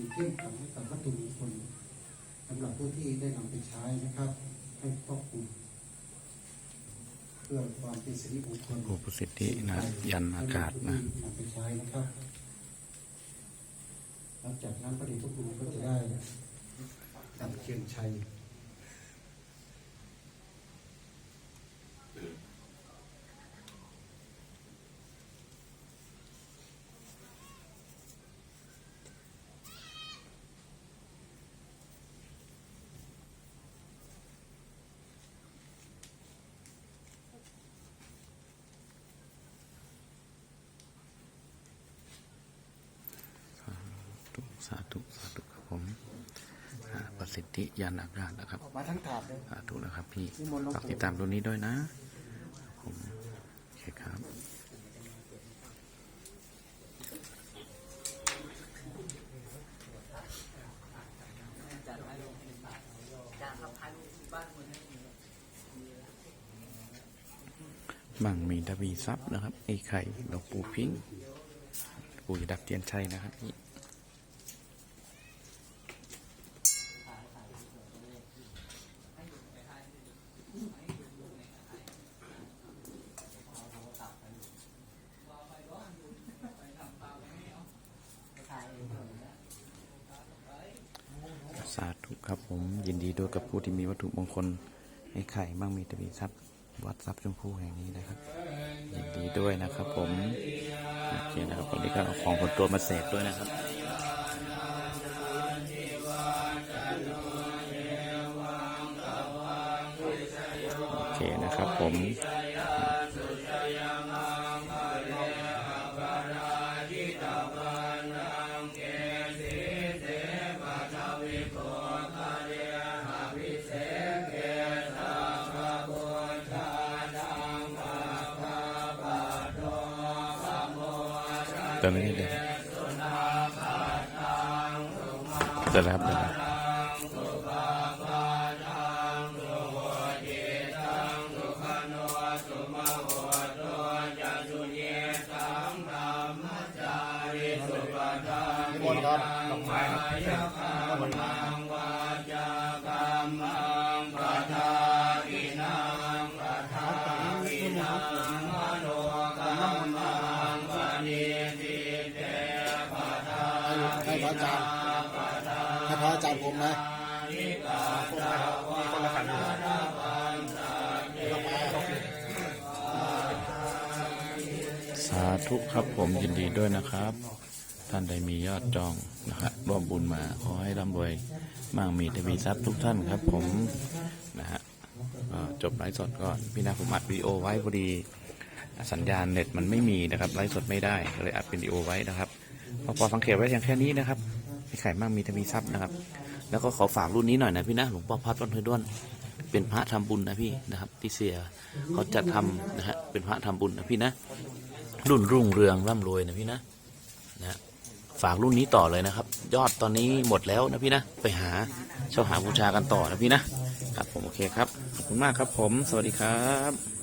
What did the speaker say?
มีเที่ยงธรรมให้กับวัตถุมงคลสำหรับผู้ที่ได้นำไปใช้นะครับ ให้ครอบคลุมเพื่อความเป็นสิริมงคลผู้ประสิทธินะยันอากาศนะนำไปใช้นะครับหลังจากนั้นพระเดชพระคุณก็จะได้ดับเชียงชัย สาธุสาธุครับผมอ่าประ สิทธิยันอากาศนะครับออกมาทั้งถาดเลยสาธุนะครับพี่นิมนต์หลวงปู่ฝากติดตามตัวนี้ด้วยนะครับผมโอเคครับบังมีทวีทรัพย์นะครับไอ้ไข่หลวงปู่พิงค์ปู่จะดับเทียนชัยนะครับพี่ สาธุครับผมยินดีด้วยกับผู้ที่มีวัตถุมงคลไอ้ไข่มั่งมีทวีทรัพย์วัดทรัพย์ชมพูแห่งนี้นะครับ ยินดีด้วยนะครับ ผมโอเคนะครับวันนี้ก็เอาของคนตัวมาเสกด้วยนะครับโอเคนะครับผม ตอนนี้เดี๋ยวเดี๋ยวนะครับดี๋ยวนะครับ พระอาจารย์ผมนะสาธุครับผมยินดีด้วยนะครับ ท่านใดมียอดจองนะครับร่วมบุญมาขอให้ร่ำรวยมั่งมีทวีทรัพย์ทุกท่านครับผมนะฮะก็จบไลฟ์สดก่อนพี่นาผมอัดวิดีโอไว้พอดี สัญญาณเน็ตมันไม่มีนะครับไลฟ์สดไม่ได้ก็เลยอัดเป็นวิดีโอไว้นะครับพอพอสังเกตไว้อย่างแค่นี้นะครับ มีไข่มั่งมีทวีทรัพย์นะครับ แล้วก็ขอฝากรุ่นนี้หน่อยนะพี่นะหลวงพ่อพัดวัดห้วยด้วน เป็นพระทำบุญนะพี่นะครับ ที่เสียเขาจัดทำนะฮะเป็นพระทำบุญนะพี่นะ รุ่นรุ่งเรืองร่ำรวยนะพี่นะนะฝากรุ่นนี้ต่อเลยนะครับ ยอดตอนนี้หมดแล้วนะพี่นะไปหาเช่าหาบูชากันต่อนะพี่นะครับผมโอเคครับขอบคุณมากครับผม สวัสดีครับ